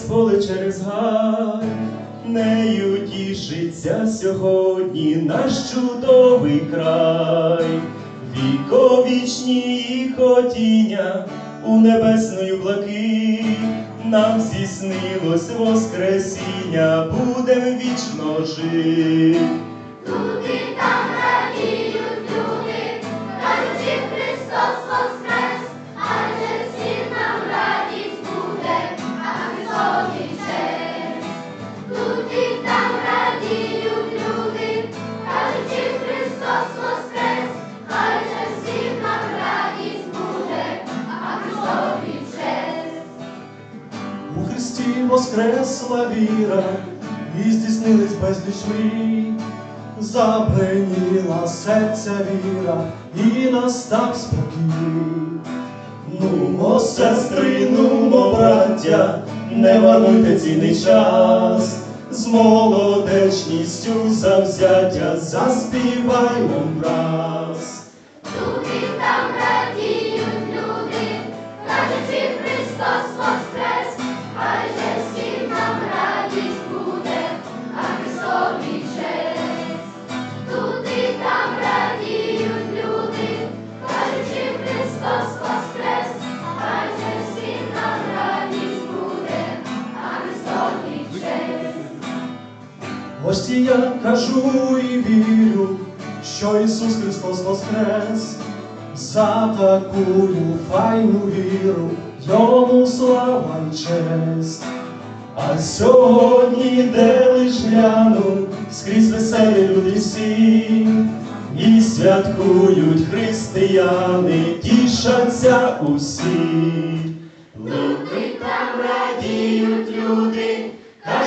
поле через гай, нею тішиться сьогодні наш чудовий край, віковічні їх хотіння у небесної блакить, нам зіснилось воскресіння, будем вічно жити. Тут і там радіють люди, кажучи, Христос воскрес, Христі воскресла віра, і здійснились безліч мрій, запленіла серця віра, і настав спокій. Нумо, сестри, нумо, браття, не вануйте цінний час, з молодечністю завзяття заспіваймо враз. Ось я кажу і вірю, що Ісус Христос воскрес, за такую файну віру, йому слава й честь. А сьогодні, де лиш гляну, скрізь веселі люди всі, і святкують християни, тішаться усі. Люди там радіють люди,